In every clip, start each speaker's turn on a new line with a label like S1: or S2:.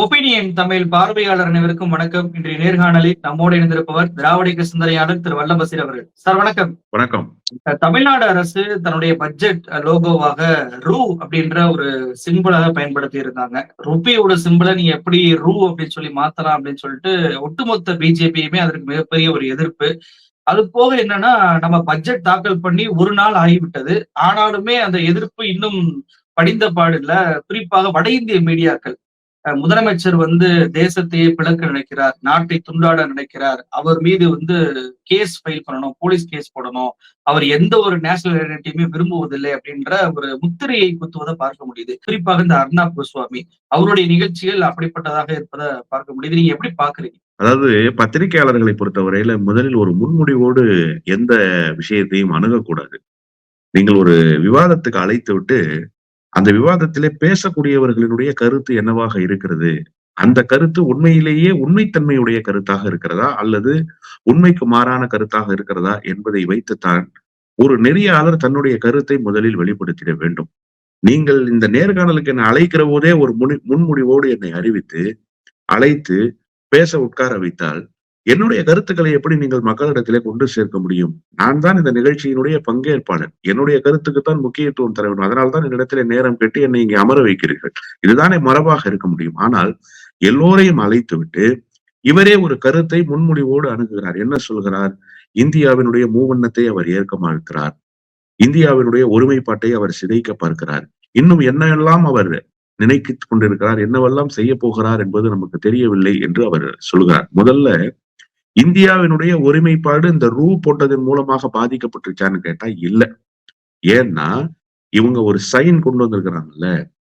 S1: Opinion Tamil பார்வையாளர் அனைவருக்கும் வணக்கம். இன்றைய நேர்காணலில் நம்மோடு இணைந்திருப்பவர் திராவிட சிந்தனையாளர் திரு வல்லபசீர் அவர்கள். சார் வணக்கம்.
S2: வணக்கம்.
S1: தமிழ்நாடு அரசு தன்னுடைய பட்ஜெட் லோகோவாக ரூ அப்படின்ற ஒரு சிம்பிளாக பயன்படுத்தி இருக்காங்க ருபியோட சிம்பிளை நீங்க எப்படி ரூ அப்படின்னு சொல்லி மாத்தலாம் அப்படின்னு சொல்லிட்டு ஒட்டுமொத்த பிஜேபியுமே அதற்கு மிகப்பெரிய ஒரு எதிர்ப்பு. அது போக என்னன்னா நம்ம பட்ஜெட் தாக்கல் பண்ணி ஒரு நாள் ஆகிவிட்டது. ஆனாலுமே அந்த எதிர்ப்பு இன்னும் படிந்த பாடு இல்ல குறிப்பாக வட இந்திய மீடியாக்கள். முதலமைச்சர் வந்து தேசத்தையே பிளக்க நினைக்கிறார் நாட்டை துண்டாட நினைக்கிறார். அவர் மீது வந்து கேஸ் ஃபைல் பண்ணணும் போலீஸ் கேஸ் போடணும். அவர் எந்த ஒரு நேஷனல் ஐடென்டிட்டியுமே விரும்புவதில்லை அப்படின்ற ஒரு முத்திரையை குத்துவதை பார்க்க முடியுது. குறிப்பாக இந்த அர்ணாப் கோஸ்வாமி அவருடைய நிகழ்ச்சிகள் அப்படிப்பட்டதாக இருப்பதை பார்க்க முடியுது. நீங்க எப்படி பாக்குறீங்க
S2: அதாவது பத்திரிகையாளர்களை பொறுத்தவரையில முதலில் ஒரு முன்முடிவோடு எந்த விஷயத்தையும் அணுகக்கூடாது. நீங்கள் ஒரு விவாதத்துக்கு அழைத்து விட்டு அந்த விவாதத்திலே பேசக்கூடியவர்களினுடைய கருத்து என்னவாக இருக்கிறது? அந்த கருத்து உண்மையிலேயே உண்மைத்தன்மையுடைய கருத்தாக இருக்கிறதா? அல்லது உண்மைக்கு மாறான கருத்தாக இருக்கிறதா என்பதை வைத்துத்தான் ஒரு நெறியாளர் தன்னுடைய கருத்தை முதலில் வெளிப்படுத்திட வேண்டும். நீங்கள் இந்த நேர்காணலுக்கு என்னை அழைக்கிற போதே ஒரு முன் முன்முடிவோடு என்னை அறிவித்து அழைத்து பேச உட்கார வைத்தால் என்னுடைய கருத்துக்களை எப்படி நீங்கள் மக்களிடத்திலே கொண்டு சேர்க்க முடியும்? நான் தான் இந்த நிகழ்ச்சியினுடைய பங்கேற்பாளர் என்னுடைய கருத்துக்குத்தான் முக்கியத்துவம் தர வேண்டும். அதனால்தான் என்னிடத்திலே நேரம் கட்டி என்னை இங்கே அமர வைக்கிறீர்கள். இதுதானே மரபாக இருக்க முடியும். ஆனால் எல்லோரையும் அழைத்து விட்டு இவரே ஒரு கருத்தை முன்முடிவோடு அணுகுகிறார். என்ன சொல்கிறார்? இந்தியாவினுடைய மூவண்ணத்தை அவர் ஏற்க மறுக்கிறார். இந்தியாவினுடைய ஒருமைப்பாட்டை அவர் சிதைக்க பார்க்கிறார். இன்னும் என்னெல்லாம் அவர் நினைத்து கொண்டிருக்கிறார்? என்னவெல்லாம் செய்ய போகிறார் என்பது நமக்கு தெரியவில்லை என்று அவர் சொல்கிறார். முதல்ல இந்தியாவினுடைய ஒருமைப்பாடு இந்த ரூ போட்டதன் மூலமாக பாதிக்கப்பட்டிருச்சான்னு கேட்டா இல்ல. ஏன்னா இவங்க ஒரு சைன் கொண்டு வந்திருக்கிறாங்கல்ல.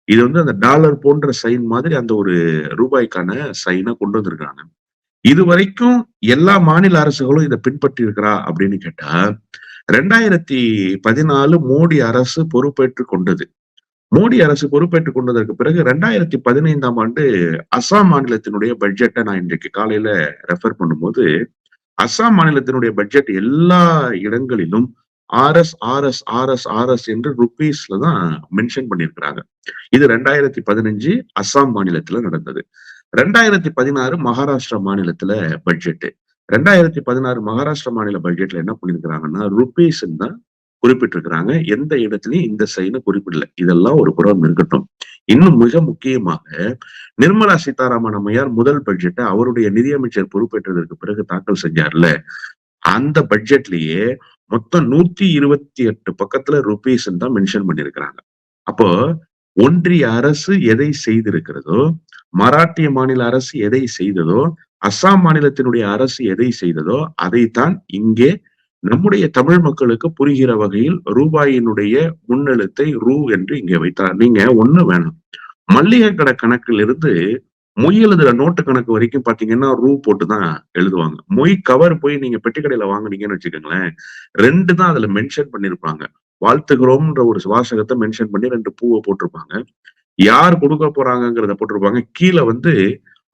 S2: இது வந்து அந்த டாலர் போன்ற சைன் மாதிரி அந்த ஒரு ரூபாய்க்கான சைனை கொண்டு வந்திருக்கிறாங்க. இது வரைக்கும் எல்லா மாநில அரசுகளும் இதை பின்பற்றி இருக்கிறா அப்படின்னு கேட்டா ரெண்டாயிரத்தி பதினாலு மோடி அரசு பொறுப்பேற்று கொண்டது. மோடி அரசு பொறுப்பேற்றுக் கொண்டதற்கு பிறகு ரெண்டாயிரத்தி பதினைந்தாம் ஆண்டு அசாம் மாநிலத்தினுடைய பட்ஜெட்டை நான் இன்றைக்கு காலையில ரெஃபர் பண்ணும்போது அசாம் மாநிலத்தினுடைய பட்ஜெட் எல்லா இடங்களிலும் ஆர்எஸ் ஆர்எஸ் ஆர்எஸ் ஆர்எஸ் என்று ருபீஸ்ல தான் மென்ஷன் பண்ணியிருக்கிறாங்க. இது ரெண்டாயிரத்தி பதினஞ்சு அசாம் மாநிலத்துல நடந்தது. ரெண்டாயிரத்தி பதினாறு மகாராஷ்டிரா மாநிலத்துல பட்ஜெட் ரெண்டாயிரத்தி பதினாறு மகாராஷ்டிரா மாநில பட்ஜெட்ல என்ன பண்ணிருக்கிறாங்கன்னா ருபீஸ் தான் குறிப்பிட்டிருக்கிறாங்க. எந்த இடத்துலயும் இந்த சைனை குறிப்பிடல. இதெல்லாம் ஒரு புறம் இருக்கட்டும். இன்னும் மிக முக்கியமாக நிர்மலா சீதாராமன் அம்மையார் முதல் பட்ஜெட்டை அவருடைய நிதியமைச்சர் பொறுப்பேற்றதற்கு பிறகு தாக்கல் செஞ்சார்ல அந்த பட்ஜெட்லயே மொத்தம் நூத்தி இருபத்தி எட்டு பக்கத்துல ருபீஸ் தான் மென்ஷன் பண்ணிருக்கிறாங்க. அப்போ ஒன்றிய அரசு எதை செய்திருக்கிறதோ மராட்டிய மாநில அரசு எதை செய்ததோ அஸ்ஸாம் மாநிலத்தினுடைய அரசு எதை செய்ததோ அதைத்தான் இங்கே நம்முடைய தமிழ் மக்களுக்கு புரிகிற வகையில் ரூபாயினுடைய முன்னெழுத்தை ரூ என்று இங்கே வைத்தார். நீங்க ஒண்ணு வேணும். மல்லிகை கடை கணக்கில் இருந்து மொய் எழுதுற நோட்டு கணக்கு வரைக்கும் பாத்தீங்கன்னா ரூ போட்டு தான் எழுதுவாங்க. மொய் கவர் போய் நீங்க பெட்டிக்கடையில வாங்குனீங்கன்னு வச்சுக்கோங்களேன் ரெண்டு தான் அதுல மென்ஷன் பண்ணிருப்பாங்க. வாழ்த்துகிறோம்ன்ற ஒரு வாசகத்தை மென்ஷன் பண்ணி ரெண்டு பூவை போட்டிருப்பாங்க. யார் கொடுக்க போறாங்கிறத போட்டிருப்பாங்க. கீழே வந்து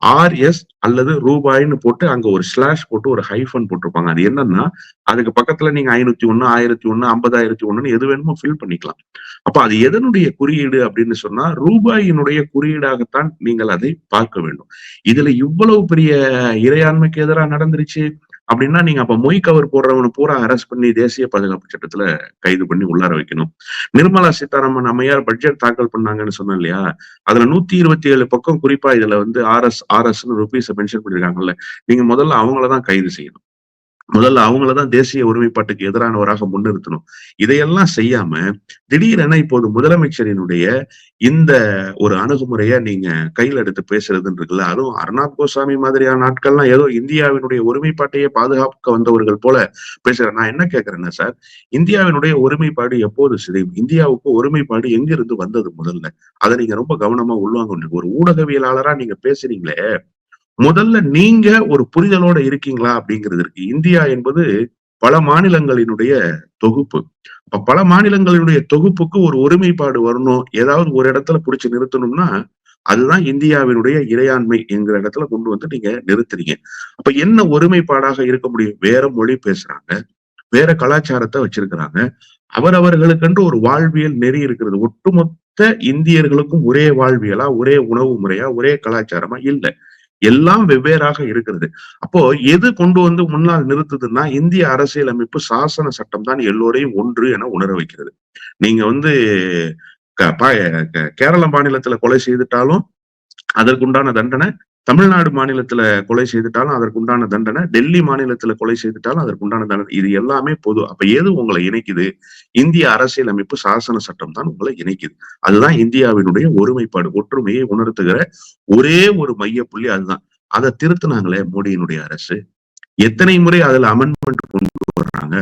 S2: ஆர்எஸ் அல்லது ரூபாய்னு போட்டு அங்க ஒரு ஸ்லாஷ் போட்டு ஒரு ஹைஃபன் போட்டிருப்பாங்க. அது என்னன்னா அதுக்கு பக்கத்துல நீங்க ஐநூத்தி ஒண்ணு ஆயிரத்தி ஒண்ணு ஐம்பதாயிரத்தி ஒண்ணுன்னு எது வேணுமோ ஃபில் பண்ணிக்கலாம். அப்ப அது எதனுடைய குறியீடு அப்படின்னு சொன்னா ரூபாயினுடைய குறியீடாகத்தான் நீங்கள் அதை பார்க்க வேண்டும். இதுல இவ்வளவு பெரிய இறையாண்மைக்கு எதிராக நடந்துருச்சு? அப்படின்னா நீங்க அப்ப மொய் கவர் போடுறவனு பூரா அரெஸ்ட் பண்ணி தேசிய பாதுகாப்பு சட்டத்துல கைது பண்ணி உள்ளார வைக்கணும். நிர்மலா சீதாராமன் அம்மையார் பட்ஜெட் தாக்கல் பண்ணாங்கன்னு சொன்னோம் இல்லையா? அதுல நூத்தி இருபத்தி ஏழு பக்கம் குறிப்பா இதுல வந்து ஆர்எஸ் ஆர்எஸ்ன்னு ருபீஸ் மென்ஷன் பண்ணிருக்காங்கல்ல. நீங்க முதல்ல அவங்களதான் கைது செய்யணும். முதல்ல அவங்களதான் தேசிய ஒருமைப்பாட்டுக்கு எதிரானவராக முன்னிறுத்தணும். இதையெல்லாம் செய்யாம திடீரென இப்போது முதலமைச்சரினுடைய இந்த ஒரு அணுகுமுறைய நீங்க கையில் எடுத்து பேசுறதுன்னு இருக்குல்ல அதுவும் அர்ணாப் கோசாமி மாதிரியான நாட்கள்லாம் ஏதோ இந்தியாவினுடைய ஒருமைப்பாட்டையே பாதுகாக்க வந்தவர்கள் போல பேசுற நான் என்ன கேட்கறேன்னா சார் இந்தியாவினுடைய ஒருமைப்பாடு எப்போது சிதையும்? இந்தியாவுக்கு ஒருமைப்பாடு எங்கிருந்து வந்தது முதல்ல? அதை நீங்க ரொம்ப கவனமா உள்வாங்க ஒரு ஊடகவியலாளரா நீங்க பேசுறீங்களே முதல்ல நீங்க ஒரு புரிதலோட இருக்கீங்களா அப்படிங்கிறது இருக்கு. இந்தியா என்பது பல மாநிலங்களினுடைய தொகுப்பு. அப்ப பல மாநிலங்களினுடைய தொகுப்புக்கு ஒரு ஒருமைப்பாடு வரணும் ஏதாவது ஒரு இடத்துல பிடிச்சி நிறுத்தணும்னா அதுதான் இந்தியாவினுடைய இறையாண்மை என்கிற இடத்துல கொண்டு வந்து நீங்க நிறுத்துறீங்க. அப்ப என்ன ஒருமைப்பாடாக இருக்க முடியும்? வேற மொழி பேசுறாங்க வேற கலாச்சாரத்தை வச்சிருக்கிறாங்க. அவரவர்களுக்கென்று ஒரு வாழ்வியல் நெறி இருக்கிறது. ஒட்டுமொத்த இந்தியர்களுக்கும் ஒரே வாழ்வியலா ஒரே உணவு முறையா ஒரே கலாச்சாரமா இல்லை. எல்லாம் வெவ்வேறாக இருக்கிறது. அப்போ எது கொண்டு வந்து முன்னால் நிறுத்துதுன்னா இந்திய அரசியலமைப்பு சாசன சட்டம் தான் எல்லோரையும் ஒன்று என உணர வைக்கிறது. நீங்க வந்து க- கேரள மாநிலத்துல கொலை செய்துட்டாலும் அதற்குண்டான தண்டனை தமிழ்நாடு மாநிலத்துல கொலை செய்துட்டாலும் அதற்குண்டான தண்டனை டெல்லி மாநிலத்துல கொலை செய்துட்டாலும் அதற்குண்டான தண்டனை. இது எல்லாமே பொது அப்ப எது உங்களை இணைக்குது? இந்திய அரசியலமைப்பு சாசன சட்டம் தான் உங்களை இணைக்குது. அதுதான் இந்தியாவினுடைய ஒருமைப்பாடு ஒற்றுமையை உணர்த்துகிற ஒரே ஒரு மைய புள்ளி அதுதான். அதை திருத்தினாங்களே மோடியினுடைய அரசு. எத்தனை முறை அதுல அமெண்ட்மெண்ட் கொண்டு வர்றாங்க?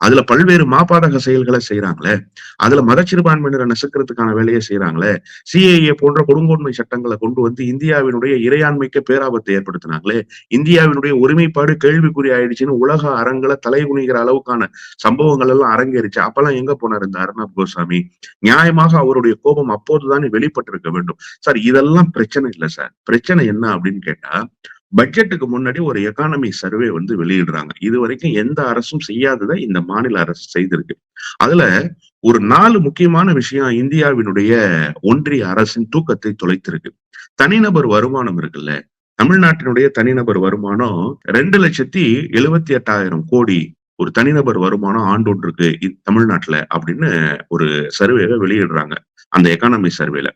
S2: அதுல பல்வேறு மாபாதக செயல்களை செய்யறாங்களே அதுல மதச்சிறுபான்மையினரை நசுக்கிறதுக்கான வேலையை செய்யறாங்களே சிஏஏ போன்ற கொடுங்கோன்மை சட்டங்களை கொண்டு வந்து இந்தியாவினுடைய இறையாண்மைக்கு பேராபத்தை ஏற்படுத்தினாங்களே இந்தியாவினுடைய ஒருமைப்பாடு கேள்விக்குறி ஆயிடுச்சுன்னு உலக அரங்குல தலைகுனிகிற அளவுக்கான சம்பவங்கள் எல்லாம் அரங்கேறிச்சு. அப்பெல்லாம் எங்க போனார் இந்த அர்ணப் கோசாமி நியாயமாக அவருடைய கோபம் அப்போதுதான் வெளிப்பட்டிருக்க வேண்டும். சார் இதெல்லாம் பிரச்சனை இல்லை சார். பிரச்சனை என்ன அப்படின்னு கேட்டா பட்ஜெட்டுக்கு முன்னாடி ஒரு எக்கானமி சர்வே வந்து வெளியிடுறாங்க. இது வரைக்கும் எந்த அரசும் செய்யாததை இந்த மாநில அரசு செய்திருக்கு. அதுல ஒரு நாலு முக்கியமான விஷயம் இந்தியாவினுடைய ஒன்றிய அரசின் தூக்கத்தை தொலைத்திருக்கு. தனிநபர் வருமானம் இருக்குல்ல. தமிழ்நாட்டினுடைய தனிநபர் வருமானம் ரெண்டு லட்சத்தி எழுபத்தி எட்டாயிரம் கோடி ஒரு தனிநபர் வருமானம் ஆண்டொன்றுக்கு இ- தமிழ்நாட்டுல அப்படின்னு ஒரு சர்வேவை வெளியிடுறாங்க. அந்த எக்கானமி சர்வேல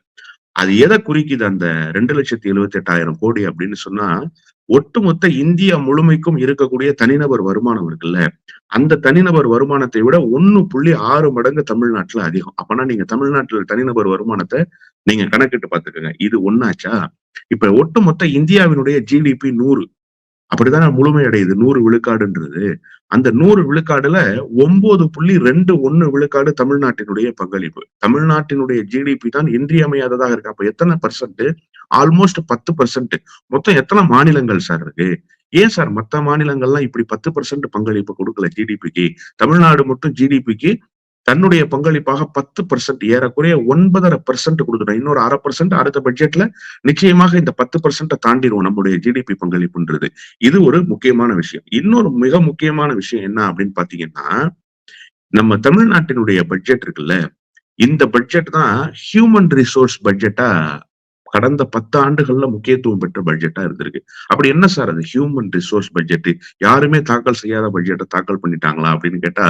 S2: அது எதை குறிக்குது? அந்த ரெண்டு லட்சத்தி எழுபத்தி எட்டாயிரம் கோடி அப்படின்னு சொன்னா ஒட்டுமொத்த இந்தியா முழுமைக்கும் இருக்கக்கூடிய தனிநபர் வருமானம் இருக்குல்ல? அந்த தனிநபர் வருமானத்தை விட ஒண்ணு புள்ளி ஆறு மடங்கு தமிழ்நாட்டுல அதிகம். அப்பனா நீங்க தமிழ்நாட்டுல தனிநபர் வருமானத்தை நீங்க கணக்கிட்டு பாத்துக்கோங்க இது ஒன்னாச்சா இப்ப ஒட்டுமொத்த இந்தியாவினுடைய ஜிடிபி நூறு. அப்படித்தானே முழுமையடையுது? நூறு விழுக்காடுன்றது. அந்த நூறு விழுக்காடுல ஒன்பது புள்ளி ரெண்டு ஒன்னு விழுக்காடு தமிழ்நாட்டினுடைய பங்களிப்பு. தமிழ்நாட்டினுடைய ஜிடிபி தான் இன்றியமையாததாக இருக்கு. அப்ப எத்தனை பர்சன்ட் ஆல்மோஸ்ட் பத்து பர்சன்ட் மொத்தம் எத்தனை மாநிலங்கள் சார் இருக்கு? ஏன் சார் மத்த மாநிலங்கள்லாம் இப்படி பத்து பர்சன்ட் பங்களிப்பு கொடுக்கல ஜிடிபிக்கு தமிழ்நாடு மட்டும் ஜிடிபிக்கு தன்னுடைய பங்களிப்பாக பத்து பர்சன்ட் ஏறக்குறைய ஒன்பதரை பர்சன்ட் கொடுக்கணும். இன்னொரு அரை பர்சன்ட் அடுத்த பட்ஜெட்ல நிச்சயமாக இந்த பத்து பர்சன்ட தாண்டிடுவோம் நம்முடைய ஜிடிபி பங்களிப்புன்றது. இது ஒரு முக்கியமான விஷயம். இன்னொரு மிக முக்கியமான விஷயம் என்ன அப்படின்னு பாத்தீங்கன்னா நம்ம தமிழ்நாட்டினுடைய பட்ஜெட் இருக்குல்ல இந்த பட்ஜெட் தான் ஹியூமன் ரிசோர்ஸ் பட்ஜெட்டா கடந்த பத்து ஆண்டுகள்ல முக்கியத்துவம் பெற்ற பட்ஜெட்டா இருந்திருக்கு. அப்படி என்ன சார் அது? ஹியூமன் ரிசோர்ஸ் பட்ஜெட் யாருமே தாக்கல் செய்யாத பட்ஜெட்டை தாக்கல் பண்ணிட்டாங்களா அப்படின்னு கேட்டா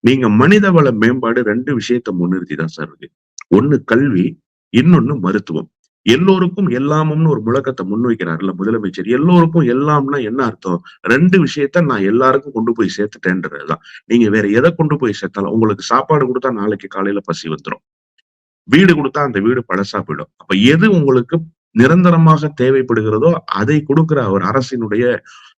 S2: நீங்க மனிதவள மேம்பாடு ரெண்டு விஷயத்த முன்னிறுத்தி தான் சார் இருக்கு. ஒன்னு கல்வி இன்னொன்னு மருத்துவம். எல்லோருக்கும் எல்லாமும்னு ஒரு முழக்கத்தை முன்வைக்கிறாருல்ல முதலமைச்சர். எல்லோருக்கும் எல்லாம்னா என்ன அர்த்தம்? ரெண்டு விஷயத்த நான் எல்லாருக்கும் கொண்டு போய் சேர்த்துட்டேன்றதுதான். நீங்க வேற எதை கொண்டு போய் சேர்த்தாலும் உங்களுக்கு சாப்பாடு கொடுத்தா நாளைக்கு காலையில பசி வந்துடும் வீடு கொடுத்தா அந்த வீடு பழசா போயிடும். அப்ப எது உங்களுக்கு நிரந்தரமாக தேவைப்படுகிறதோ அதை கொடுக்கிற அவர் அரசினுடைய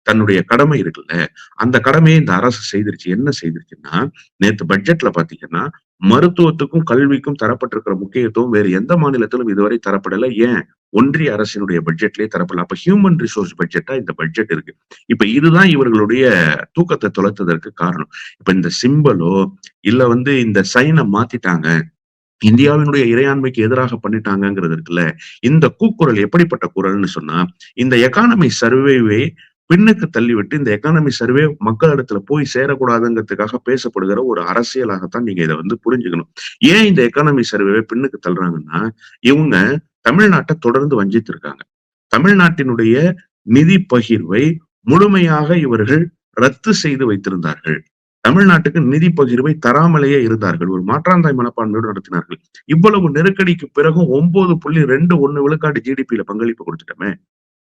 S2: தன்னுடைய கடமை இருக்குல்ல அந்த கடமையை இந்த அரசு செய்திருச்சு. என்ன செய்திருச்சுன்னா நேத்து பட்ஜெட்ல பாத்தீங்கன்னா மருத்துவத்துக்கும் கல்விக்கும் தரப்பட்டிருக்கிற முக்கியத்துவம் வேறு எந்த மாநிலத்திலும் இதுவரை தரப்படல. ஏன்? ஒன்றிய அரசினுடைய பட்ஜெட்லயே தரப்படல. அப்ப ஹியூமன் ரிசோர்ஸ் பட்ஜெட்டா இந்த பட்ஜெட் இருக்கு. இப்ப இதுதான் இவர்களுடைய தூக்கத்தை தொலைத்ததற்கு காரணம். இப்ப இந்த சிம்பலோ இல்ல வந்து இந்த சைனை மாத்திட்டாங்க இந்தியாவினுடைய இறையாண்மைக்கு எதிராக பண்ணிட்டாங்கிறது இருக்குல்ல இந்த கூக்குரல் எப்படிப்பட்ட குரல்னு சொன்னா இந்த எக்கானமி சர்வேவை பின்னுக்கு தள்ளிவிட்டு இந்த எக்கானமி சர்வே மக்களிடத்துல போய் சேரக்கூடாதுங்கிறதுக்காக பேசப்படுகிற ஒரு அரசியலாகத்தான் நீங்க இதை வந்து புரிஞ்சுக்கணும். ஏன் இந்த எக்கானமி சர்வேவை பின்னுக்கு தள்ளுறாங்கன்னா இவங்க தமிழ்நாட்டை தொடர்ந்து வஞ்சித்திருக்காங்க. தமிழ்நாட்டினுடைய நிதி பகிர்வை முழுமையாக இவர்கள் ரத்து செய்து வைத்திருந்தார்கள். தமிழ்நாட்டுக்கு நிதி பகிர்வை தராமலேயே இருந்தார்கள். ஒரு மாற்றாந்தாய் மனப்பான்மையோடு நடத்தினார்கள். இவ்வளவு நெருக்கடிக்கு பிறகும் ஒன்பது புள்ளி ரெண்டு ஒண்ணு விழுக்காடு ஜிடிபியில பங்களிப்பு கொடுத்துட்டோமே.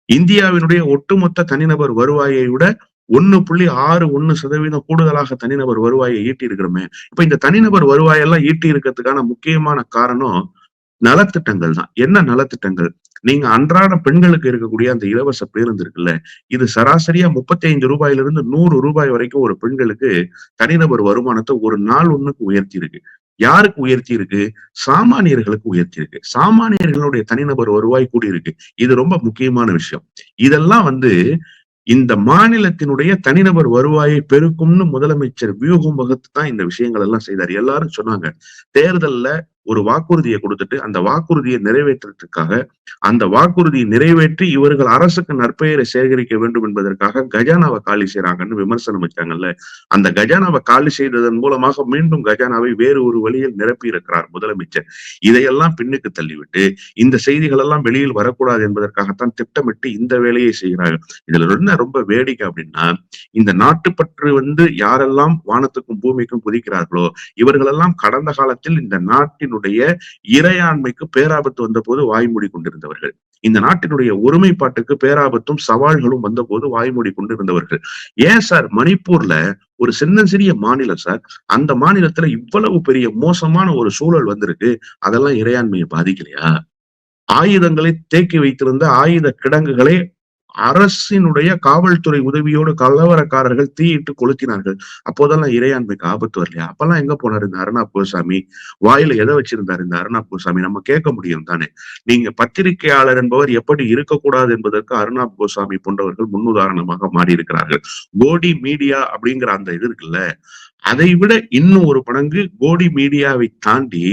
S2: இந்தியாவினுடைய ஒட்டுமொத்த தனிநபர் வருவாயை விட ஒன்னு புள்ளி ஆறு ஒன்னு சதவீதம் கூடுதலாக தனிநபர் வருவாயை ஈட்டி இருக்கிறோமே இப்ப இந்த தனிநபர் வருவாயெல்லாம் ஈட்டி இருக்கிறதுக்கான முக்கியமான காரணம் நலத்திட்டங்கள் தான். என்ன நலத்திட்டங்கள்? நீங்க அன்றாட பெண்களுக்கு இருக்கக்கூடிய அந்த இலவச பேருந்து இருக்குல்ல இது சராசரியா முப்பத்தி ஐந்து ரூபாயிலிருந்து நூறு ரூபாய் வரைக்கும் ஒரு பெண்களுக்கு தனிநபர் வருமானத்தை ஒரு நாள் ஒண்ணுக்கு உயர்த்தி இருக்கு யாருக்கு உயர்த்தி இருக்கு சாமானியர்களுக்கு உயர்த்தி இருக்கு சாமானியர்களுடைய தனிநபர் வருவாய் கூடி இருக்கு இது ரொம்ப முக்கியமான விஷயம். இதெல்லாம் வந்து இந்த மாநிலத்தினுடைய தனிநபர் வருவாயை பெருக்கும்னு முதலமைச்சர் வியூகம் வகுத்து தான் இந்த விஷயங்கள் எல்லாம் செய்தார். எல்லாரும் சொன்னாங்க தேர்தல்ல ஒரு வாக்குறுதியை கொடுத்துட்டு அந்த வாக்குறுதியை நிறைவேற்றுறதுக்காக அந்த வாக்குறுதியை நிறைவேற்றி இவர்கள் அரசுக்கு நற்பெயரை சேகரிக்க வேண்டும் என்பதற்காக கஜானாவை காலி செய்யறாங்கன்னு விமர்சனம் வச்சாங்கல்ல. அந்த கஜானாவை காலி செய்ததன் மூலமாக மீண்டும் கஜானாவை வேறு ஒரு வழியில் நிரப்பி இருக்கிறார் முதலமைச்சர். இதையெல்லாம் பின்னுக்கு தள்ளிவிட்டு இந்த செய்திகள் எல்லாம் வெளியில் வரக்கூடாது என்பதற்காகத்தான் திட்டமிட்டு இந்த வேலையை செய்கிறார்கள் இதுல என்ன ரொம்ப வேடிக்கை அப்படின்னா இந்த நாட்டுப்பற்று வந்து யாரெல்லாம் வானத்துக்கும் பூமிக்கும் குதிக்கிறார்களோ இவர்களெல்லாம் கடந்த காலத்தில் இந்த நாட்டின் நாட்டினுடைய இறையாண்மைக்கு பேராபத்து வந்தபோது வாய்மொழி கொண்டிருந்தவர்கள். இந்த நாட்டினுடைய ஒருமைப்பாட்டுக்கு பேராபத்தும் சவால்களும் வந்தபோது வாய்மொழி கொண்டிருந்தவர்கள். ஏன் சார்? மணிப்பூர்ல ஒரு சின்ன சிறிய மாநிலம் சார். அந்த மாநிலத்துல இவ்வளவு பெரிய மோசமான ஒரு சூழல் வந்திருக்கு. அதெல்லாம் இறையாண்மையை பாதிக்கலையா? ஆயுதங்களை தேக்கி வைத்திருந்த ஆயுத கிடங்குகளை அரசினுடைய காவல்துறை உதவியோடு கலவரக்காரர்கள் தீயிட்டு கொளுத்தினார்கள். அப்போதெல்லாம் இறையாண்மைக்கு ஆபத்து வரலையா? அப்பெல்லாம் எங்க போனாரு இந்த அருணா பூசாமி? வாயில எதை வச்சிருந்தாரு இந்த அருணா பூசாமி? நம்ம கேட்க முடியும் தானே. நீங்க பத்திரிகையாளர் என்பவர் எப்படி இருக்கக்கூடாது என்பதற்கு அருணா கோசாமி போன்றவர்கள் முன்னுதாரணமாக மாறி இருக்கிறார்கள் கோடி மீடியா அப்படிங்கிற அந்த இது இருக்குல்ல அதை விட இன்னும் ஒரு படங்கு கோடி மீடியாவை தாண்டி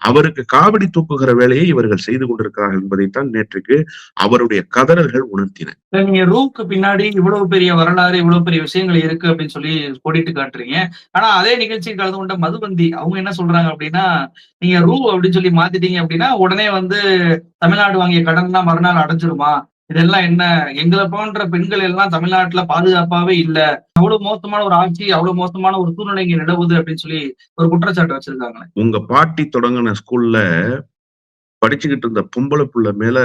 S2: அவருக்கு காவடி தூக்குகிற வேலையை இவர்கள் செய்து கொண்டிருக்கிறார்கள் என்பதைத்தான் நேற்றுக்கு அவருடைய கதறல்கள் உணர்த்தின.
S1: நீங்க ரூக்கு பின்னாடி இவ்வளவு பெரிய வரலாறு இவ்வளவு பெரிய விஷயங்கள் இருக்கு அப்படின்னு சொல்லி கோடிட்டு காட்டுறீங்க. ஆனா அதே நிகழ்ச்சியில் கலந்து கொண்ட மதுபந்தி அவங்க என்ன சொல்றாங்க அப்படின்னா நீங்க ரூ அப்படின்னு சொல்லி மாத்திட்டீங்க அப்படின்னா உடனே வந்து தமிழ்நாடு வாங்கிய கடன்லாம் மறுநாள் அடைஞ்சிருமா? இதெல்லாம் என்ன? எங்களை போன்ற பெண்கள் எல்லாம் தமிழ்நாட்டுல பாதுகாப்பாவே இல்ல. அவ்வளவு மோசமான ஒரு ஆட்சி அவ்வளவு மோசமான ஒரு சூழ்நிலை இங்க நிலவுது அப்படின்னு சொல்லி ஒரு குற்றச்சாட்டு வச்சிருக்காங்க
S2: உங்க பாட்டி தொடங்கின ஸ்கூல்ல படிச்சுக்கிட்டு இருந்த பொம்பளை புள்ள மேல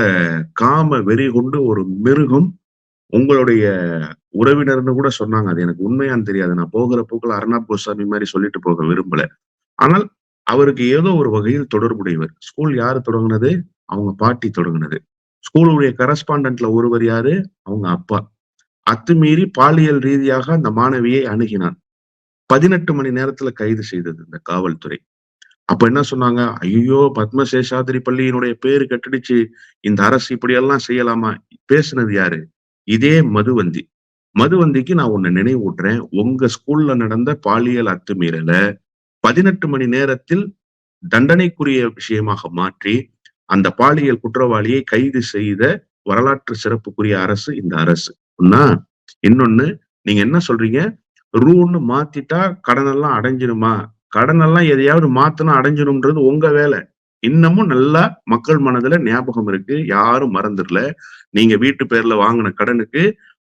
S2: காம வெறி கொண்டு ஒரு மிருகம் உங்களுடைய உறவினர்னு கூட சொன்னாங்க. அது எனக்கு உண்மையான்னு தெரியாது. நான் போகிற போக்கில் அர்ணாப் கோசாமி மாதிரி சொல்லிட்டு போக விரும்பல. ஆனால் அவருக்கு ஏதோ ஒரு வகையில் தொடர்புடையவர். ஸ்கூல் யாரு தொடங்குனது? அவங்க பாட்டி தொடங்கினது. ஸ்கூலுடைய கரஸ்பாண்டன்ட்ல ஒருவர் யாரு? அவங்க அப்பா. அத்துமீறி பாலியல் ரீதியாக அந்த மாணவியை அணுகினார் பதினெட்டு மணி நேரத்துல கைது செய்தது இந்த காவல்துறை. அப்ப என்ன சொன்னாங்க? ஐயோ பத்மசேஷாதிரி பள்ளியினுடைய பேரு கட்டிடுச்சு. இந்த அரசு இப்படி எல்லாம் செய்யலாமா? பேசுனது யாரு? இதே மதுவந்தி. மதுவந்திக்கு நான் உன்னை நினைவூட்டுறேன். உங்க ஸ்கூல்ல நடந்த பாலியல் அத்துமீறல பதினெட்டு மணி நேரத்தில் தண்டனைக்குரிய விஷயமாக மாற்றி அந்த பாலியல் குற்றவாளியை கைது செய்த வரலாற்று சிறப்புக்குரிய அரசு இந்த அரசு. ஒன்னா இன்னொன்னு நீங்க என்ன சொல்றீங்க? ரூன்னு மாத்திட்டா கடன் எல்லாம் அடைஞ்சிருமா? கடன் எல்லாம் எதையாவது மாத்தினா அடைஞ்சிரும்ன்றது உங்க வேலை. இன்னமும் நல்லா மக்கள் மனதுல ஞாபகம் இருக்கு. யாரும் மறந்துடல. நீங்க வீட்டு பேர்ல வாங்கின கடனுக்கு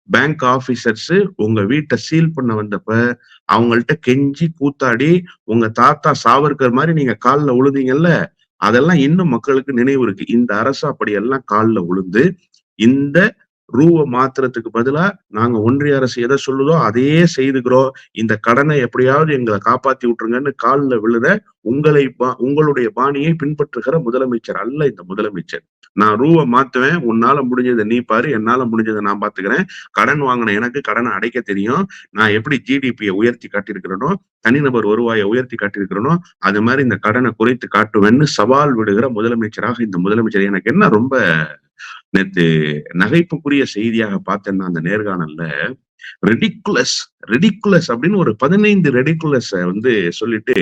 S2: பேங்க் ஆபீசர்ஸ் உங்க வீட்டை சீல் பண்ண வந்தப்ப அவங்கள்ட்ட கெஞ்சி கூத்தாடி உங்க தாத்தா சாவர்கர் மாதிரி நீங்க காலில் உழுதிங்கல்ல அதெல்லாம் இன்னும் மக்களுக்கு நினைவு இருக்கு. இந்த அரசு அப்படியெல்லாம் காலில் உளுந்து இந்த ரூவை மாத்துறதுக்கு பதிலா நாங்க ஒன்றிய அரசு எதை சொல்லுதோ அதையே செய்துக்கிறோம். இந்த கடனை எப்படியாவது எங்களை காப்பாத்தி விட்டுருங்கன்னு காலில் விழுற உங்களை உங்களுடைய பாணியை பின்பற்றுகிற முதலமைச்சர் அல்ல இந்த முதலமைச்சர். நான் ரூவை மாத்துவேன் உன்னால முடிஞ்சதை நீ பாரு என்னால முடிஞ்சதை நான் பாத்துக்கிறேன். கடன் வாங்கின எனக்கு கடனை அடைக்க தெரியும். நான் எப்படி ஜிடிபியை உயர்த்தி காட்டியிருக்கிறேனோ தனிநபர் வருவாயை உயர்த்தி காட்டியிருக்கிறனோ அது மாதிரி இந்த கடனை குறைத்து காட்டுவேன்னு சவால் விடுகிற முதலமைச்சராக இந்த முதலமைச்சர். எனக்கு என்ன ரொம்ப நேத்து நகைப்புக்குரிய செய்தியாக பார்த்தேன்னா அந்த நேர்காணல்ல ரெடிக்குலஸ் ரெடிக்குலஸ் அப்படின்னு ஒரு பதினைந்து ரெடிக்குலஸ் வந்து சொல்லிட்டு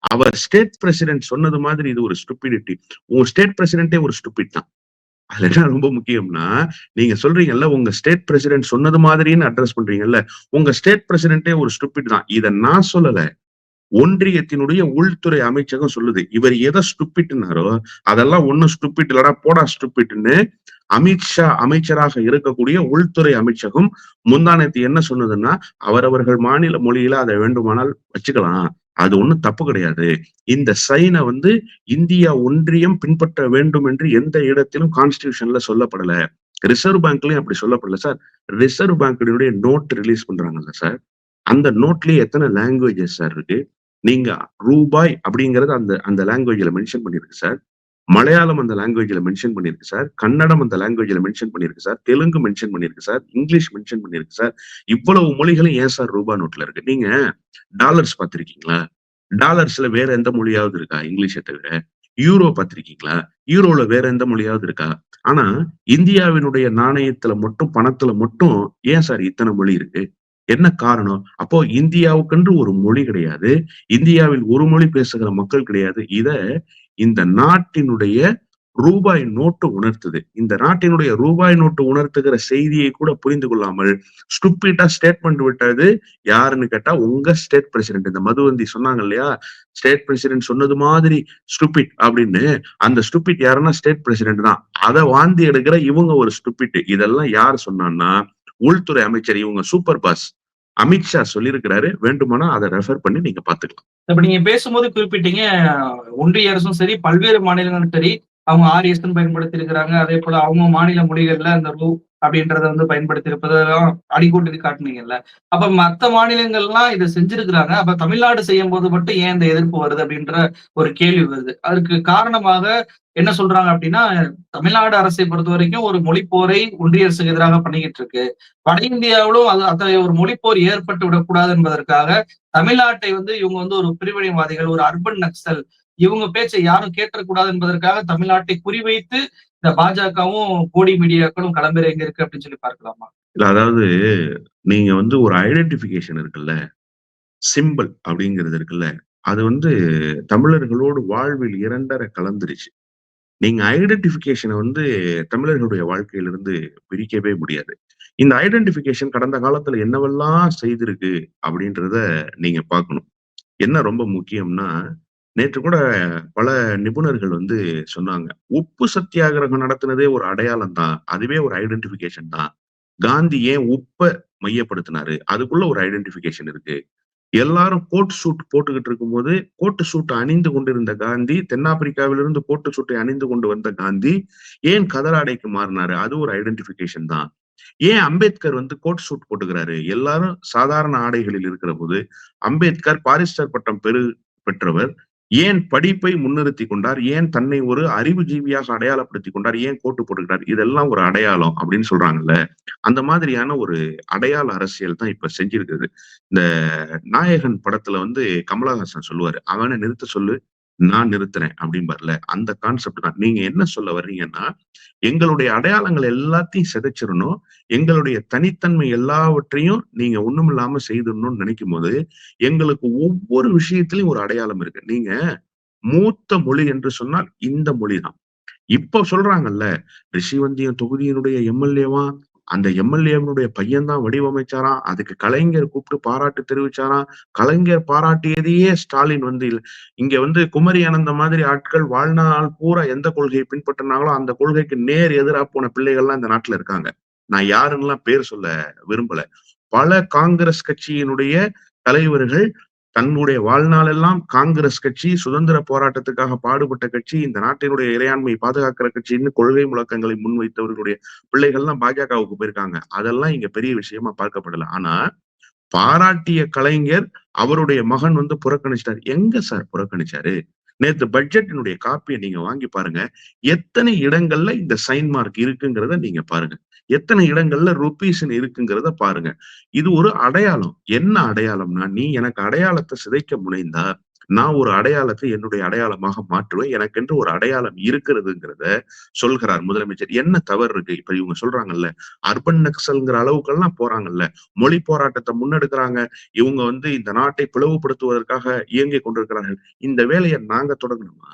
S2: அவர் ஸ்டேட் பிரசிடென்ட் சொன்னது மாதிரி இது ஒரு ஸ்டூபிடிட்டி உங்க ஸ்டேட் பிரசிடென்டே ஒரு ஸ்டூபிட் தான். அதுல என்ன ரொம்ப முக்கியம்னா நீங்க சொல்றீங்கல்ல உங்க ஸ்டேட் பிரசிடென்ட் சொன்னது மாதிரின்னு அட்ரஸ் பண்றீங்கல்ல உங்க ஸ்டேட் பிரசிடென்டே ஒரு ஸ்டூபிட் தான். இதை நான் சொல்லலை. ஒன்றியத்தினுடைய உள்துறை அமைச்சகம் சொல்லுது. இவர் எதை ஸ்டுப்பிட்டுனாரோ அதெல்லாம் ஒன்னும் ஸ்டுப்பிட் இல்லடா போடா ஸ்டுப்பிட்டுன்னு அமித்ஷா அமைச்சராக இருக்கக்கூடிய உள்துறை அமைச்சகம் முந்தானத்து என்ன சொன்னதுன்னா அவரவர்கள் மாநில மொழியில அதை வேண்டுமானால் வச்சுக்கலாம். அது ஒண்ணும் தப்பு கிடையாது. இந்த சைனை வந்து இந்தியா ஒன்றியம் பின்பற்ற வேண்டும் என்று எந்த இடத்திலும் கான்ஸ்டியூஷன்ல சொல்லப்படல. ரிசர்வ் பேங்க்லயும் அப்படி சொல்லப்படல சார். ரிசர்வ் பேங்கினுடைய நோட் ரிலீஸ் பண்றாங்கல்ல சார். அந்த நோட்லயே எத்தனை லாங்குவேஜஸ் சார் இருக்கு? நீங்க ரூபாய் அப்படிங்கறது அந்த அந்த லாங்குவேஜ்ல மென்ஷன் பண்ணிருக்கு சார் மலையாளம் அந்த லாங்குவேஜ்ல மென்ஷன் பண்ணிருக்கு சார் கன்னடம் அந்த லாங்குவேஜ்ல மென்ஷன் பண்ணிருக்கு சார் தெலுங்கு மென்ஷன் பண்ணிருக்கு சார் இங்கிலீஷ் மென்ஷன் பண்ணிருக்கு சார் இவ்வளவு மொழிகளும் ஏன் சார் ரூபா நோட்ல இருக்கு? நீங்க டாலர்ஸ் பார்த்திருக்கீங்களா? டாலர்ஸ்ல வேற எந்த மொழியாவது இருக்கா? இங்கிலீஷை தவிர. யூரோ பார்த்திருக்கீங்களா? யூரோல வேற எந்த மொழியாவது இருக்கா? ஆனா இந்தியாவினுடைய நாணயத்துல மட்டும் பணத்துல மட்டும் ஏன் சார் இத்தனை மொழி இருக்கு? என்ன காரணம்? அப்போ இந்தியாவுக்கென்று ஒரு மொழி கிடையாது. இந்தியாவில் ஒரு மொழி பேசுகிற மக்கள் கிடையாது. இத இந்த நாட்டினுடைய ரூபாய் நோட்டு உணர்த்துது. இந்த நாட்டினுடைய ரூபாய் நோட்டு உணர்த்துகிற செய்தியை கூட புரிந்து கொள்ளாமல் ஸ்டூப்பிட்டா ஸ்டேட்மெண்ட் விட்டது யாருன்னு கேட்டா உங்க ஸ்டேட் பிரசிடென்ட். இந்த மதுவந்தி சொன்னாங்க இல்லையா? ஸ்டேட் பிரசிடென்ட் சொன்னது மாதிரி ஸ்டுபிட் அப்படின்னு. அந்த ஸ்டூபிட் யாருன்னா ஸ்டேட் பிரசிடென்ட் தான். அதை வாந்தி எடுக்கிற இவங்க ஒரு ஸ்டூபிட் இதெல்லாம் யார் சொன்னான்னா உள்துறை அமைச்சர் இவங்க சூப்பர் பாஸ். அமித்ஷா சொல்லியிருக்கிறாரு வேண்டுமானா அதை ரெஃபர் பண்ணி நீங்க பாத்துக்கலாம்
S1: இப்ப நீங்க பேசும்போது குறிப்பிட்டீங்க ஒன்றிய அரசும் சரி பல்வேறு மாநிலங்களும் சரி அவங்க ஆர்எஸ் பயன்படுத்தி இருக்கிறாங்க அதே போல அவங்க மாநில மொழிகள்ல அந்த ரூ அப்படின்றத வந்து பயன்படுத்தி இருப்பதெல்லாம் காட்டினீங்கல்ல. அப்ப மத்த மாநிலங்கள்லாம் இதை செஞ்சிருக்கிறாங்க. அப்ப தமிழ்நாடு செய்யும் போது மட்டும் ஏன் இந்த எதிர்ப்பு வருது அப்படின்ற ஒரு கேள்வி வருது. அதுக்கு காரணமாக என்ன சொல்றாங்க அப்படின்னா தமிழ்நாடு அரசை பொறுத்த வரைக்கும் ஒரு மொழிப்போரை ஒன்றிய அரசுக்கு எதிராக பண்ணிக்கிட்டு இருக்கு வட இந்தியாவிலும் அது அத்தகைய ஒரு மொழிப்போர் ஏற்பட்டு விடக்கூடாது என்பதற்காக தமிழ்நாட்டை வந்து இவங்க வந்து ஒரு பிரிவினைவாதிகள் ஒரு அர்பன் நக்சல் இவங்க பேச்சை யாரும் கேட்டக்கூடாது என்பதற்காக தமிழ்நாட்டை குறிவைத்து இந்த பாஜகவும் கோடி மீடியாக்களும் களம்பிறங்க இருக்கு அப்படின்னு சொல்லி பார்க்கலாமா?
S2: இல்ல அதாவது நீங்க வந்து ஒரு ஐடென்டிபிகேஷன் இருக்குல்ல சிம்பிள் அப்படிங்கிறது இருக்குல்ல அது வந்து தமிழர்களோடு வாழ்வில் இரண்டரை கலந்துருச்சு. நீங்க ஐடென்டிபிகேஷனை வந்து தமிழர்களுடைய வாழ்க்கையிலிருந்து பிரிக்கவே முடியாது. இந்த ஐடென்டிபிகேஷன் கடந்த காலத்துல என்னவெல்லாம் செய்திருக்கு அப்படின்றத நீங்க பார்க்கணும். என்ன ரொம்ப முக்கியம்னா நேற்று கூட பல நிபுணர்கள் வந்து சொன்னாங்க உப்பு சத்தியாகிரகம் நடத்தினதே ஒரு அடையாளம் தான் அதுவே ஒரு ஐடென்டிபிகேஷன் தான். காந்தி ஏன் உப்பை மையப்படுத்தினாரு? அதுக்குள்ள ஒரு ஐடென்டிபிகேஷன் இருக்கு. எல்லாரும் கோட் சூட் போட்டுக்கிட்டு இருக்கும்போது கோட்டு சூட் அணிந்து கொண்டிருந்த காந்தி தென்னாப்பிரிக்காவிலிருந்து கோட்டு சூட்டை அணிந்து கொண்டு வந்த காந்தி ஏன் கதராடைக்கு மாறினாரு? அது ஒரு ஐடென்டிபிகேஷன் தான். ஏன் அம்பேத்கர் வந்து கோட் சூட் போட்டுக்கிறாரு? எல்லாரும் சாதாரண ஆடைகளில் இருக்கிற போது அம்பேத்கர் பாரிஸ்டர் பட்டம் பெரு பெற்றவர் ஏன் படிப்பை முன்னிறுத்தி கொண்டார்? ஏன் தன்னை ஒரு அறிவுஜீவியாக அடையாளப்படுத்தி கொண்டார்? ஏன் கோட்டு போட்டுக்கிறார்? இதெல்லாம் ஒரு அடையாளம் அப்படின்னு சொல்றாங்கல்ல? அந்த மாதிரியான ஒரு அடையாள அரசியல் தான் இப்ப செஞ்சிருக்குது. இந்த நாயகன் படத்துல வந்து கமலஹாசன் சொல்லுவாரு அவனை நிறுத்த சொல்லு நான் நிறுத்துறேன் அப்படிம்பார்ல அந்த கான்செப்ட் தான். நீங்க என்ன சொல்ல வர்றீங்கன்னா எங்களுடைய அடையாளங்கள் எல்லாத்தையும் சிதைச்சிடணும். எங்களுடைய தனித்தன்மை எல்லாவற்றையும் நீங்க ஒண்ணும் இல்லாம செய்திடணும்னு நினைக்கும் போது எங்களுக்கு ஒவ்வொரு விஷயத்திலையும் ஒரு அடையாளம் இருக்கு. நீங்க மூத்த மொழி என்று சொன்னால் இந்த மொழிதான். இப்ப சொல்றாங்கல்ல ரிஷிவந்தியம் தொகுதியினுடைய எம்எல்ஏவா அந்த எம்எல்ஏவனுடைய பையன் தான் வடிவமைச்சாராம். அதுக்கு கலைஞர் கூப்பிட்டு பாராட்டு தெரிவிச்சாராம். கலைஞர் பாராட்டியதையே ஸ்டாலின் வந்து இங்க வந்து குமரி அனந்த மாதிரி ஆட்கள் வாழ்நாள் பூரா எந்த கொள்கையை பின்பற்றினாங்களோ அந்த கொள்கைக்கு நேர் எதிராக போன பிள்ளைகள்லாம் இந்த நாட்டுல இருக்காங்க. நான் யாருன்னெல்லாம் பேர் சொல்ல விரும்பல. பல காங்கிரஸ் கட்சியினுடைய தலைவர்கள் தன்னுடைய வாழ்நாளெல்லாம் காங்கிரஸ் கட்சி சுதந்திர போராட்டத்துக்காக பாடுபட்ட கட்சி இந்த நாட்டினுடைய இறையாண்மை பாதுகாக்கிற கட்சின்னு கொள்கை முழக்கங்களை முன்வைத்தவர்களுடைய பிள்ளைகள்லாம் பாஜகவுக்கு போயிருக்காங்க. அதெல்லாம் இங்க பெரிய விஷயமா பார்க்கப்படல. ஆனா பாராட்டிய கலைஞர் அவருடைய மகன் வந்து புறக்கணிச்சிட்டாரு. எங்க சார் புறக்கணிச்சாரு? நேத்து பட்ஜெட்டினுடைய காப்பியை நீங்க வாங்கி பாருங்க. எத்தனை இடங்கள்ல இந்த சைன் மார்க் இருக்குங்கிறத நீங்க பாருங்க. எத்தனை இடங்கள்ல ருபீஸ்ன்னு இருக்குங்கிறத பாருங்க. இது ஒரு அடையாளம். என்ன அடையாளம்னா நீ எனக்கு அடையாளத்தை சிதைக்க முனைந்தா நான் ஒரு அடையாளத்தை என்னுடைய அடையாளமாக மாற்றுவேன். எனக்கென்று ஒரு அடையாளம் இருக்கிறதுங்கிறத சொல்கிறார் முதலமைச்சர். என்ன தவறு இருக்கு? இப்ப இவங்க சொல்றாங்கல்ல அர்பன் நக்சல்ங்கிற அளவுக்கெல்லாம் போறாங்கல்ல மொழி போராட்டத்தை முன்னெடுக்கிறாங்க. இவங்க வந்து இந்த நாட்டை பிளவுபடுத்துவதற்காக இயங்கி கொண்டிருக்கிறார்கள். இந்த வேலையை நாங்க தொடங்கணுமா?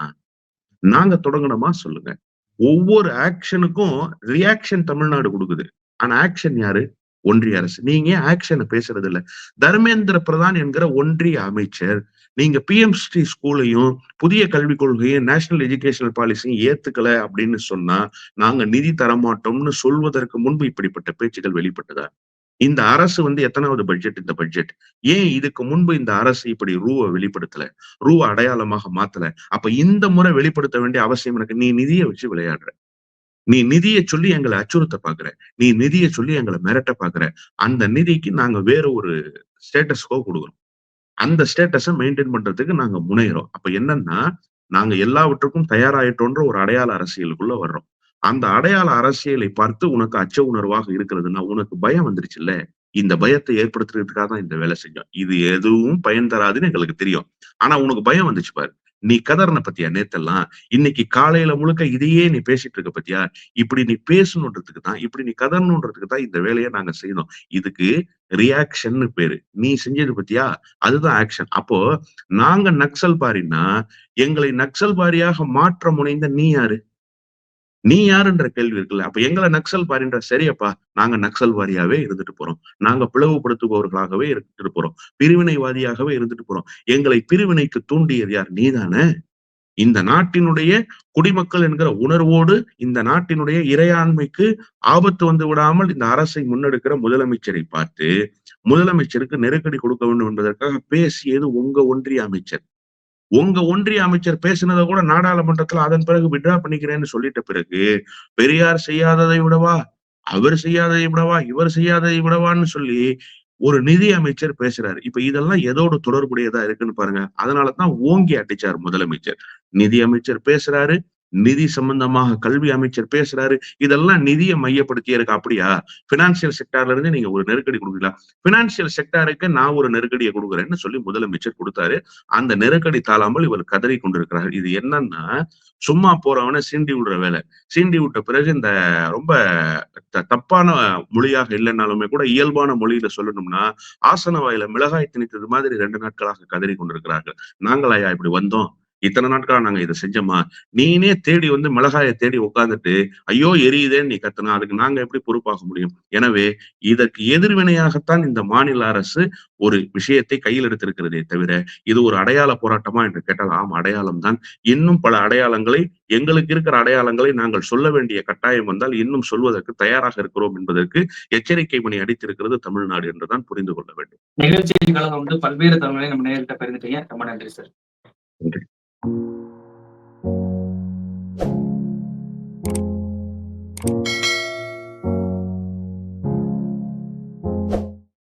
S2: நாங்க தொடங்கணுமா சொல்லுங்க. ஒவ்வொரு ஆக்ஷனுக்கும் ரியாக்ஷன் தமிழ்நாடு கொடுக்குது. ஆனா ஆக்ஷன் யாரு? ஒன்றிய அரசு. நீங்க ஏன் ஆக்ஷனை பேசுறது இல்ல? தர்மேந்திர பிரதான் என்கிற ஒன்றிய அமைச்சர் நீங்க பிஎம்ஸ்டி ஸ்கூலையும் புதிய கல்விக் கொள்கையும் நேஷனல் எஜுகேஷனல் பாலிசியும் ஏத்துக்கல அப்படின்னு சொன்னா நாங்க நிதி தரமாட்டோம்னு சொல்வதற்கு முன்பு இப்படிப்பட்ட பேச்சுகள் வெளிப்பட்டதா? இந்த அரசு வந்து எத்தனாவது பட்ஜெட் இந்த பட்ஜெட் ஏன் இதுக்கு முன்பு இந்த அரசு இப்படி ரூவை வெளிப்படுத்தல? ரூவை அடையாளமாக மாத்தல? அப்ப இந்த முறை வெளிப்படுத்த வேண்டிய அவசியம் எனக்கு. நீ நிதியை வச்சு விளையாடுற. நீ நிதியை சொல்லி எங்களை அச்சுறுத்த பாக்குற. நீ நிதியை சொல்லி எங்களை மிரட்ட பாக்குற. அந்த நிதிக்கு நாங்க வேற ஒரு ஸ்டேட்டஸ்கோ கொடுக்குறோம். அந்த ஸ்டேட்டஸை மெயின்டைன் பண்றதுக்கு நாங்க முனைகிறோம் அப்ப என்னன்னா நாங்க எல்லாவற்றுக்கும் தயாராயிட்டோன்ற ஒரு அடையாள அரசியலுக்குள்ள வர்றோம். அந்த அடையாள அரசியலை பார்த்து உனக்கு அச்ச உணர்வாக இருக்கிறதுன்னா உனக்கு பயம் வந்துருச்சுல்ல? இந்த பயத்தை ஏற்படுத்துறதுக்காக தான் இந்த வேலை செஞ்சோம். இது எதுவும் பயன் தராதுன்னு எங்களுக்கு தெரியும். ஆனா உனக்கு பயம் வந்துச்சு பாரு. நீ கதறனை பத்தியா நேத்தெல்லாம்? இன்னைக்கு காலையில முழுக்க இதையே நீ பேசிட்டு இருக்க பத்தியா? இப்படி நீ பேசணுன்றதுக்கு தான் இப்படி நீ கதறணுன்றதுக்கு தான் இந்த வேலையை நாங்க செய்யணும் இதுக்கு ரியாக்ஷன் பேரு. நீ செஞ்சது பத்தியா? அதுதான் ஆக்ஷன் அப்போ நாங்க நக்சல் பாரின்னா எங்களை நக்சல் பாரியாக மாற்ற முனைந்த நீ யாரு? நீ யாருன்ற கேள்வி இருக்குல்ல? அப்ப எங்களை நக்சல் பாரின்ற சரியப்பா நாங்க நக்சல் வாரியாவே இருந்துட்டு போறோம். நாங்க பிளவுபடுத்துபவர்களாகவே இருந்துட்டு போறோம். பிரிவினைவாதியாகவே இருந்துட்டு போறோம். எங்களை பிரிவினைக்கு தூண்டியது யார்? நீதானே இந்த நாட்டினுடைய குடிமக்கள் என்கிற உணர்வோடு இந்த நாட்டினுடைய இறையாண்மைக்கு ஆபத்து வந்து விடாமல் இந்த அரசை முன்னெடுக்கிற முதலமைச்சரை பார்த்து முதலமைச்சருக்கு நெருக்கடி கொடுக்க வேண்டும் என்பதற்காக பேசியது உங்க ஒன்றிய அமைச்சர். உங்க ஒன்றிய அமைச்சர் பேசினதை கூட நாடாளுமன்றத்துல அதன் பிறகு விட்ரா பண்ணிக்கிறேன்னு சொல்லிட்ட பிறகு பெரியார் செய்யாததை விடவா? அவர் செய்யாததை விடவா? இவர் செய்யாததை விடவான்னு சொல்லி ஒரு நிதி அமைச்சர் பேசுறாரு. இப்ப இதெல்லாம் எதோடு தொடர்புடையதா இருக்குன்னு பாருங்க. அதனாலதான் ஓங்கி அடிச்சார் முதலமைச்சர். நிதி அமைச்சர் பேசுறாரு. நிதி சம்பந்தமாக கல்வி அமைச்சர் பேசுறாரு. இதெல்லாம் நிதியை மையப்படுத்தி இருக்கு. அப்படியா? பினான்சியல் செக்டார்ல இருந்து நீங்க ஒரு நெருக்கடி கொடுக்கலாம் பினான்சியல் செக்டாருக்கு நான் ஒரு நெருக்கடியை கொடுக்குறேன்னு சொல்லி முதலமைச்சர் கொடுத்தாரு. அந்த நெருக்கடி தாழாமல் இவர் கதறி கொண்டிருக்கிறார். இது என்னன்னா சும்மா போறவன சீண்டி விடுற வேலை. சீண்டி விட்ட பிறகு இந்த ரொம்ப த- தப்பான மொழியாக இல்லைன்னாலுமே கூட இயல்பான மொழியில சொல்லணும்னா ஆசன வாயில மிளகாய் திணித்தது மாதிரி ரெண்டு நாட்களாக கதறி கொண்டிருக்கிறார்கள். நாங்களாயா இப்படி வந்தோம்? இத்தனை நாட்களா நாங்க இதை செஞ்சோமா? நீனே தேடி வந்து மிளகாயை தேடி உட்கார்ந்துட்டு ஐயோ எரியுதேன்னு நீ கத்துனா அதுக்கு நாங்க எப்படி பொறுப்பாக முடியும்? எனவே இதற்கு எதிர்வினையாகத்தான் இந்த மாநில அரசு ஒரு விஷயத்தை கையில் எடுத்திருக்கிறதே தவிர இது ஒரு அடையாள போராட்டமா என்று கேட்டால் ஆம் அடையாளம் தான். இன்னும் பல அடையாளங்களை எங்களுக்கு இருக்கிற அடையாளங்களை நாங்கள் சொல்ல வேண்டிய கட்டாயம் வந்தால் இன்னும் சொல்வதற்கு தயாராக இருக்கிறோம் என்பதற்கு எச்சரிக்கை மணி அடித்திருக்கிறது தமிழ்நாடு என்றுதான் புரிந்து கொள்ள வேண்டும்.
S1: நிகழ்ச்சியின் வந்து பல்வேறு தகவல்களை நம்ம நேரிட்ட பகிர்ந்துட்டீங்க. ரொம்ப நன்றி சார்.
S2: நன்றி.